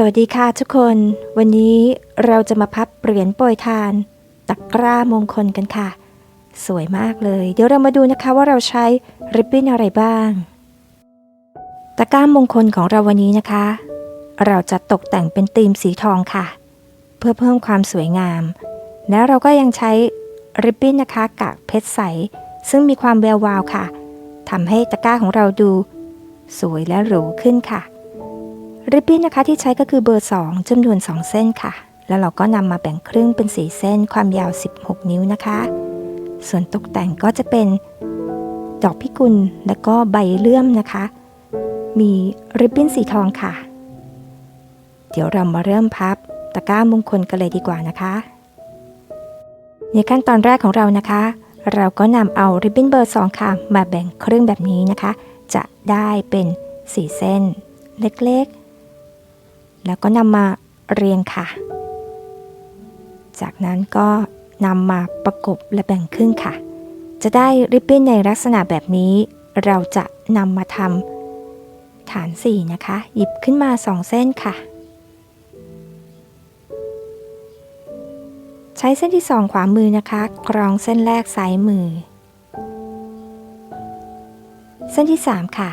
สวัสดีค่ะทุกคน วันนี้เราจะมาพับเหรียญโปรยทานตะกร้ามงคลกันค่ะ สวยมากเลย เดี๋ยวเรามาดูนะคะว่าเราใช้ริบบิ้นอะไรบ้าง ตะกร้ามงคลของเราวันนี้นะคะ เราจะตกแต่งเป็นธีมสีทองค่ะ เพื่อเพิ่มความสวยงาม แล้วเราก็ยังใช้ริบบิ้นนะคะกากเพชรใส ซึ่งมีความแวววาวค่ะทำให้ตะกร้าของเราดู สวยและหรูขึ้นค่ะ ริบบิ้นนะคะที่ใช้ก็คือเบอร์ 2จำนวน 2 เส้นค่ะ แล้วเราก็นำมาแบ่งครึ่งเป็น 4 เส้นความยาว 16 นิ้วนะคะ ส่วนตกแต่งก็จะเป็นดอกพิกุลและก็ใบเลื่อมนะคะ มีริบบิ้นสีทองค่ะ เดี๋ยวเรามาเริ่มพับตะกร้ามงคลกันเลยดีกว่านะคะ ในขั้นตอนแรกของเรานะคะ เราก็นำเอาริบบิ้นเบอร์ 2 ค่ะ มาแบ่งครึ่งแบบนี้นะคะ จะได้เป็น 4 เส้น เล็กๆ แล้วก็นำมาเรียงค่ะ จากนั้นก็นำมาประกบและแบ่งครึ่งค่ะ จะได้ริบบิ้นในลักษณะแบบนี้ เราจะนำมาทำฐาน 4 นะคะ หยิบขึ้นมา 2 เส้นค่ะ ใช้เส้นที่ 2 ขวามือนะคะกรองเส้นแรกซ้ายมือ เส้นที่ 3 ค่ะ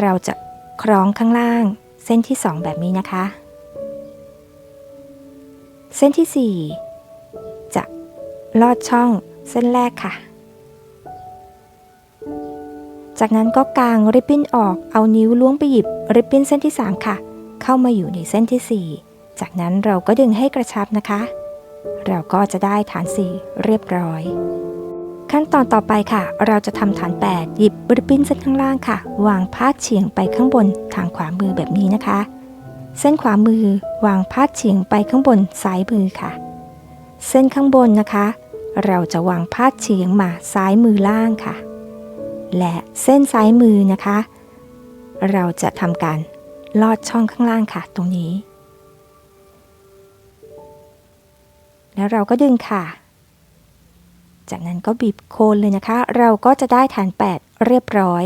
เราจะคล้องข้างล่าง ส้นที่ 2 แบบนี้นะคะ เส้นที่ 4 จะลอดช่องเส้นแรกค่ะ จากนั้นก็กางริบบิ้นออกเอานิ้วล้วงไปหยิบริบบิ้นเส้นที่ 3 ค่ะ เข้ามาอยู่ในเส้นที่ 4 จากนั้นเราก็ดึงให้กระชับนะคะ เราก็จะได้ฐาน 4 เรียบร้อย ขั้นตอนต่อไปค่ะ เราจะทำฐาน 8 หยิบริบบิ้นเส้นข้างล่างค่ะ วางพาดเฉียงไปข้างบนทางขวามือแบบนี้นะคะ เส้นขวามือวางพาดเฉียงไปข้างบนซ้ายมือค่ะ เส้นข้างบนนะคะ เราจะวางพาดเฉียงมาซ้ายมือล่างค่ะ และเส้นซ้ายมือนะคะ เราจะทำการลอดช่องข้างล่างค่ะ ตรงนี้ แล้วเราก็ดึงค่ะ จากนั้นก็บีบโคนเลยนะคะ เราก็จะได้ฐาน 8 เรียบร้อย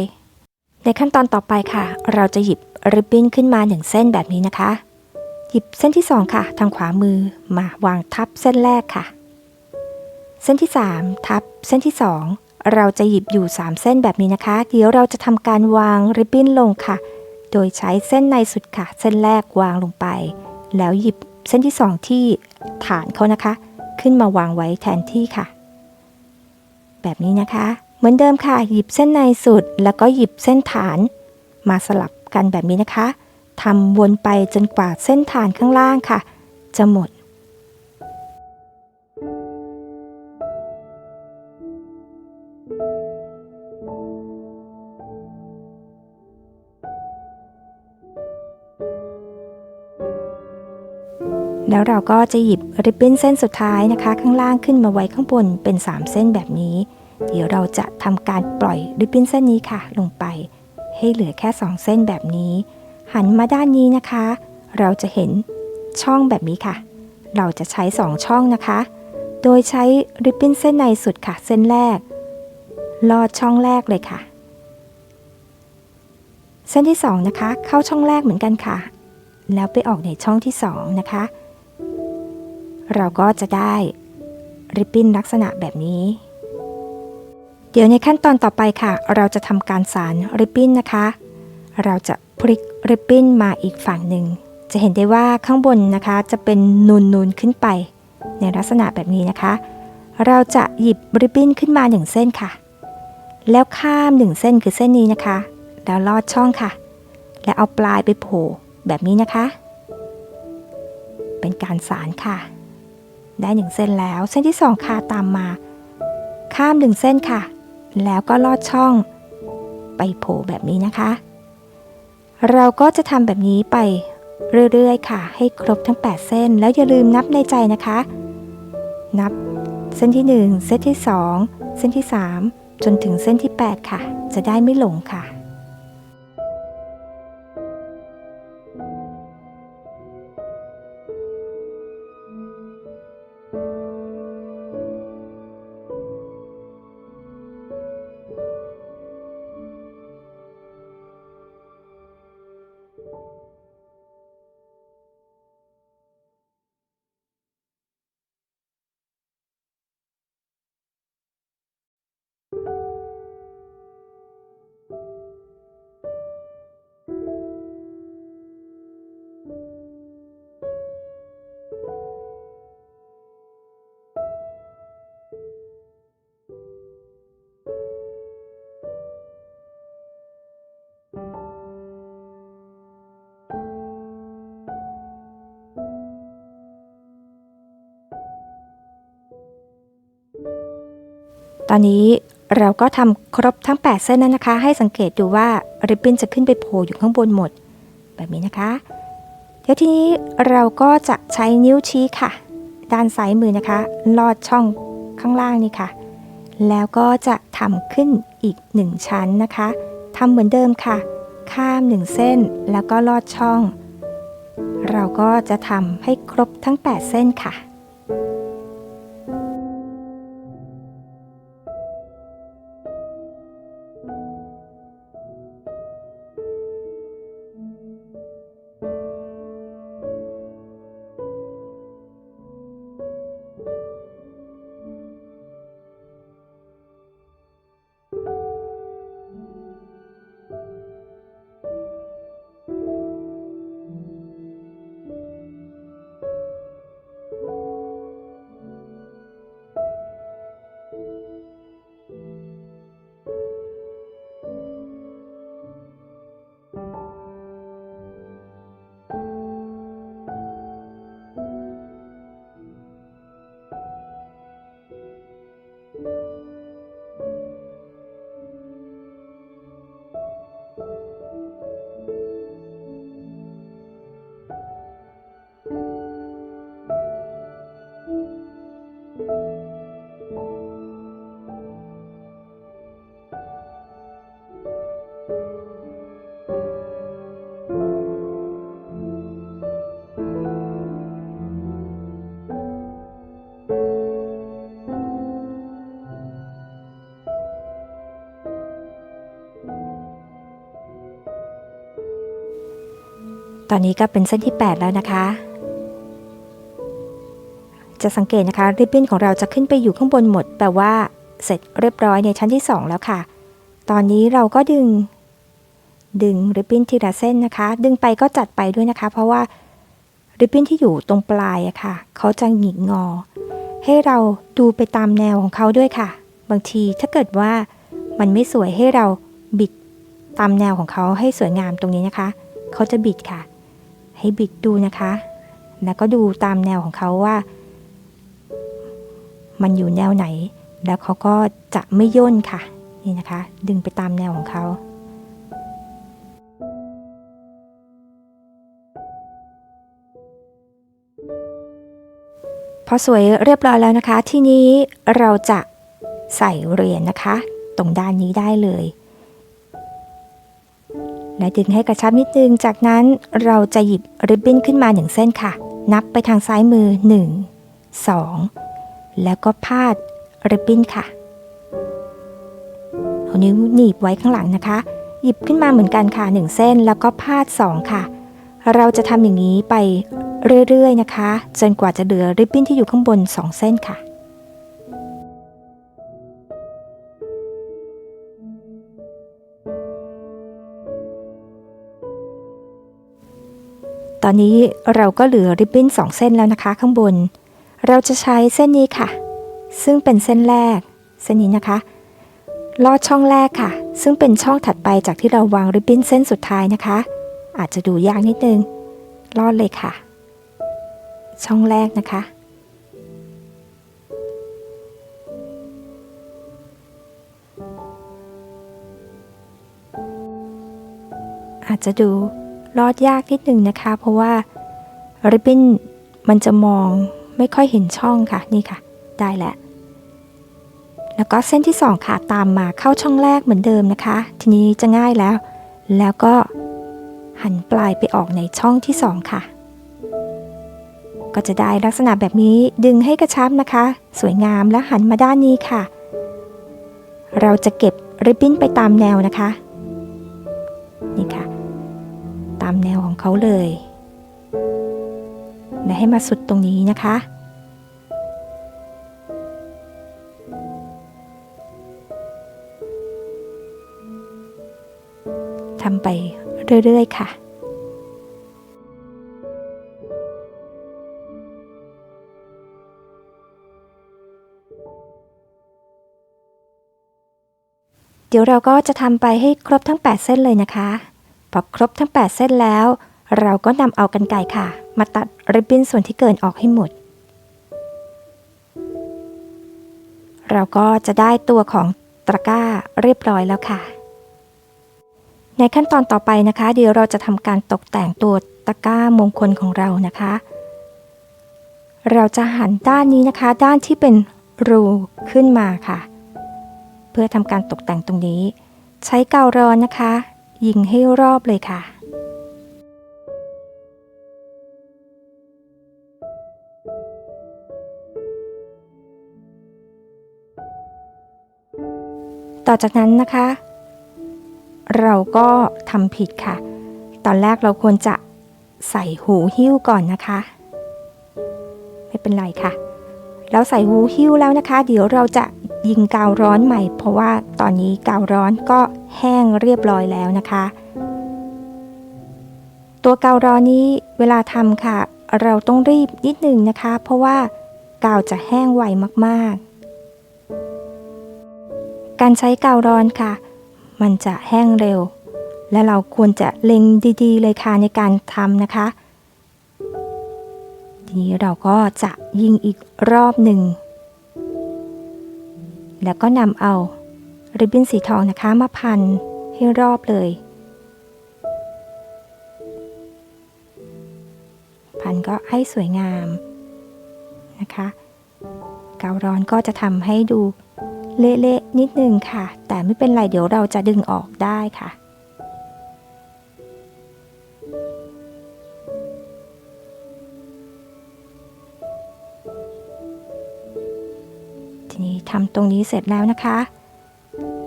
ในขั้นตอนต่อไปค่ะ เราจะหยิบริบบิ้นขึ้นมา1เส้นแบบนี้นะคะ หยิบเส้นที่ 2 ค่ะ ทางขวามือมาวางทับเส้นแรกค่ะ เส้นที่ 3 ทับเส้นที่ 2 เราจะหยิบอยู่ 3 เส้นแบบนี้นะคะ เดี๋ยวเราจะทำการวางริบบิ้นลงค่ะ โดยใช้เส้นในสุดค่ะ เส้นแรกวางลงไป แล้วหยิบเส้นที่ 2 ที่ฐานเขานะคะ ขึ้นมาวางไว้แทนที่ค่ะ แบบนี้นะคะ เหมือนเดิมค่ะ หยิบเส้นในสุด แล้วก็หยิบเส้นฐาน มาสลับกันแบบนี้นะคะทำวนไปจนกว่าเส้นฐานข้างล่างค่ะ จะหมด แล้วเราก็จะหยิบริบบิ้นเส้นสุดท้ายนะคะ ข้างล่างขึ้นมาไว้ข้างบนเป็น 3 เส้นแบบนี้ เดี๋ยวเราจะทำการปล่อยริบบิ้นเส้นนี้ค่ะ ลงไป ให้เหลือแค่ 2 เส้นแบบนี้ หันมาด้านนี้นะคะ เราจะเห็นช่องแบบนี้ค่ะ เราจะใช้ 2 ช่องนะคะ โดยใช้ริบบิ้นเส้นในสุดค่ะ เส้นแรก ลอดช่องแรกเลยค่ะ เส้นที่ 2 นะคะ เข้าช่องแรกเหมือนกันค่ะ แล้วไปออกในช่องที่ 2 นะคะ เราก็จะได้ริบบิ้นลักษณะแบบนี้ เดี๋ยวในขั้นตอนต่อไปค่ะ เราจะทำการสารริบบิ้นนะคะ เราจะพลิกริบบิ้นมาอีกฝั่งหนึ่ง จะเห็นได้ว่าข้างบนนะคะจะเป็นนูนนูนๆขึ้นไป ในลักษณะแบบนี้นะคะ เราจะหยิบริบบิ้นขึ้นมาหนึ่งเส้นค่ะ แล้วข้ามหนึ่งเส้นคือเส้นนี้นะคะ แล้วลอดช่องค่ะ แล้วเอาปลายไปโผล่แบบนี้นะคะ เป็นการสารค่ะ ได้หนึ่งเส้นแล้ว เส้นที่สองค่ะตามมา ข้ามหนึ่งเส้นค่ะ แล้วก็ลอดช่อง ไปโผล่แบบนี้นะคะ เราก็จะทำแบบนี้ไปเรื่อยๆ ค่ะ ให้ครบทั้ง 8 เส้น แล้วอย่าลืมนับในใจนะคะ นับเส้นที่ 1 เส้นที่ 2 เส้นที่ 3 จนถึงเส้นที่ 8 ค่ะ จะได้ไม่หลงค่ะ อนนี้เราก็ทำครบทั้ง 8 เส้นแล้วนะคะ ให้สังเกตดูว่าริบบิ้นจะขึ้นไปโผล่อยู่ข้างบนหมด แบบนี้นะคะ เดี๋ยวทีนี้เราก็จะใช้นิ้วชี้ค่ะ ด้านซ้ายมือนะคะ ลอดช่องข้างล่างนี่ค่ะ แล้วก็จะทำขึ้นอีก 1 ชั้นนะคะทำเหมือนเดิมค่ะ ข้าม 1 เส้นแล้วก็ลอดช่อง เราก็จะทำให้ครบทั้ง 8 เส้นค่ะ ตอนนี้ก็เป็นเส้นที่ 8 แล้วนะคะ จะสังเกตนะคะริบบิ้นของเราจะขึ้นไปอยู่ข้างบนหมดแปลว่าเสร็จเรียบร้อยในชั้นที่ 2 แล้วค่ะ ตอนนี้เราก็ดึง ดึงริบบิ้นทีละเส้นนะคะ ดึงไปก็จัดไปด้วยนะคะ เพราะว่าริบบิ้นที่อยู่ตรงปลายอะค่ะ เขาจะหงิกงอ ให้เราดูไปตามแนวของเขาด้วยค่ะ บางทีถ้าเกิดว่ามันไม่สวยให้เราบิดตามแนวของเขาให้สวยงามตรงนี้นะคะ เขาจะบิดค่ะ ให้บิดดูนะคะ แล้วก็ดูตามแนวของเขาว่า มันอยู่แนวไหน แล้วเขาก็จะไม่ย่นค่ะ นี่นะคะ ดึงไปตามแนวของเขาพอสวยเรียบร้อยแล้วนะคะ ที่นี้เราจะใส่เหรียญนะคะ ตรงด้านนี้ได้เลย และดึงให้กระชับนิดนึง จากนั้นเราจะหยิบริบบิ้นขึ้นมาหนึ่งเส้นค่ะ นับไปทางซ้ายมือ 1 2 แล้วก็พาดริบบิ้นค่ะเอานิ้วหนีบไว้ข้างหลังนะคะ หยิบขึ้นมาเหมือนกันค่ะ 1 เส้นแล้วก็พาด 2 ค่ะ เราจะทำอย่างนี้ไปเรื่อยๆนะคะ จนกว่าจะเหลือริบบิ้นที่อยู่ข้างบน 2 เส้นค่ะ ตอนนี้เราก็เหลือริบบิ้นสองเส้นแล้วนะคะข้างบน เราจะใช้เส้นนี้ค่ะ ซึ่งเป็นเส้นแรก เส้นนี้นะคะ ลอดช่องแรกค่ะ ซึ่งเป็นช่องถัดไปจากที่เราวางริบบิ้นเส้นสุดท้ายนะคะ อาจจะดูยากนิดนึง ลอดเลยค่ะ ช่องแรกนะคะอาจจะดู ลอดยากนิดหนึ่งนะคะ เพราะว่าริบบิ้นมันจะมองไม่ค่อยเห็นช่องค่ะนี่ค่ะ ได้แล้วแล้วก็เส้นที่สองค่ะตามมาเข้าช่องแรกเหมือนเดิมนะคะ ทีนี้จะง่ายแล้ว แล้วก็หันปลายไปออกในช่องที่สองค่ะ ก็จะได้ลักษณะแบบนี้ดึงให้กระชับนะคะ สวยงามและหันมาด้านนี้ค่ะ เราจะเก็บริบบิ้นไปตามแนวนะคะ นี่ค่ะ ตามแนวของเขาเลยและให้มาสุดตรงนี้นะคะ ทำไปเรื่อย ๆ ค่ะเดี๋ยวเราก็จะทำไปให้ครบทั้ง 8 เส้นเลยนะคะ พอครบทั้ง 8 เส้นแล้ว เราก็นำเอากันไก่ค่ะ มาตัดริบบิ้นส่วนที่เกินออกให้หมด เราก็จะได้ตัวของตะกร้าเรียบร้อยแล้วค่ะ ในขั้นตอนต่อไปนะคะ เดี๋ยวเราจะทำการตกแต่งตัวตะกร้ามงคลของเรานะคะ เราจะหันด้านนี้นะคะ ด้านที่เป็นรูขึ้นมาค่ะ เพื่อทำการตกแต่งตรงนี้ ใช้กาวร้อนนะคะ ยิงให้รอบเลยค่ะ ต่อจากนั้นนะคะ เราก็ทำผิดค่ะ ตอนแรกเราควรจะใส่หูหิ้วก่อนนะคะ ไม่เป็นไรค่ะ แล้วใส่หูหิ้วแล้วนะคะ เดี๋ยวเราจะยิงกาวร้อนใหม่ เพราะว่าตอนนี้กาวร้อนก็ แห้งเรียบร้อยแล้วนะคะ ตัวกาวร้อนนี้เวลาทำค่ะ เราต้องรีบนิดหนึ่งนะคะ เพราะว่ากาวจะแห้งไวมากๆ การใช้กาวร้อนค่ะ มันจะแห้งเร็ว และเราควรจะเล็งดีๆ เลยค่ะในการทำนะคะทีนี้เราก็จะยิงอีกรอบหนึ่ง แล้วก็นำเอา ริบบิ้นสีทองนะคะมาพันให้รอบเลย พันก็ให้สวยงามนะคะเการ้อนก็จะทำให้ดูเละๆนิดนึงค่ะ แต่ไม่เป็นไรเดี๋ยวเราจะดึงออกได้ค่ะ ทีนี้ทำตรงนี้เสร็จแล้วนะคะ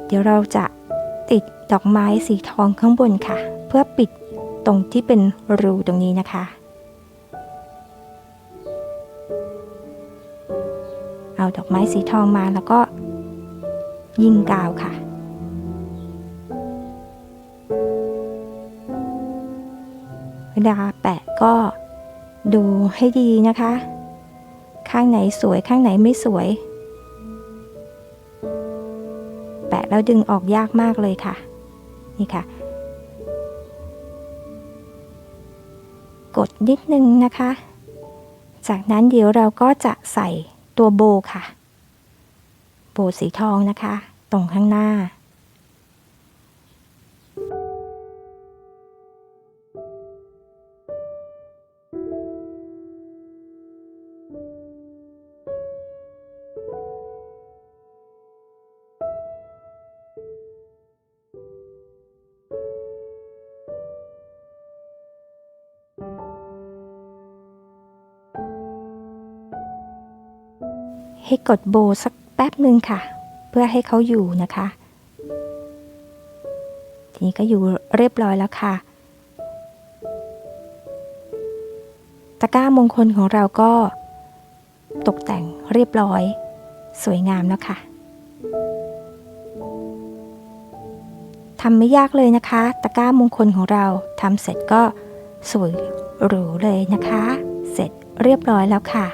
เดี๋ยวเราจะติดดอกไม้สีทองข้างบนค่ะ เพื่อปิดตรงที่เป็นรูตรงนี้นะคะ เอาดอกไม้สีทองมาแล้วก็ยิงกาวค่ะเวลาแปะก็ดูให้ดีนะคะ ข้างไหนสวยข้างไหนไม่สวย แล้วดึงออกยากมากเลยค่ะ นี่ค่ะ กดนิดนึงนะคะ จากนั้นเดี๋ยวเราก็จะใส่ตัวโบค่ะ โบสีทองนะคะ ตรงข้างหน้า ให้กดโบสักแป๊บหนึ่งค่ะ เพื่อให้เขาอยู่นะคะ ทีนี้ก็อยู่เรียบร้อยแล้วค่ะ ตะกร้ามงคลของเราก็ตกแต่งเรียบร้อย สวยงามแล้วค่ะทำไม่ยากเลยนะคะ ตะกร้ามงคลของเราทำเสร็จก็สวยหรูเลยนะคะ เสร็จเรียบร้อยแล้วค่ะ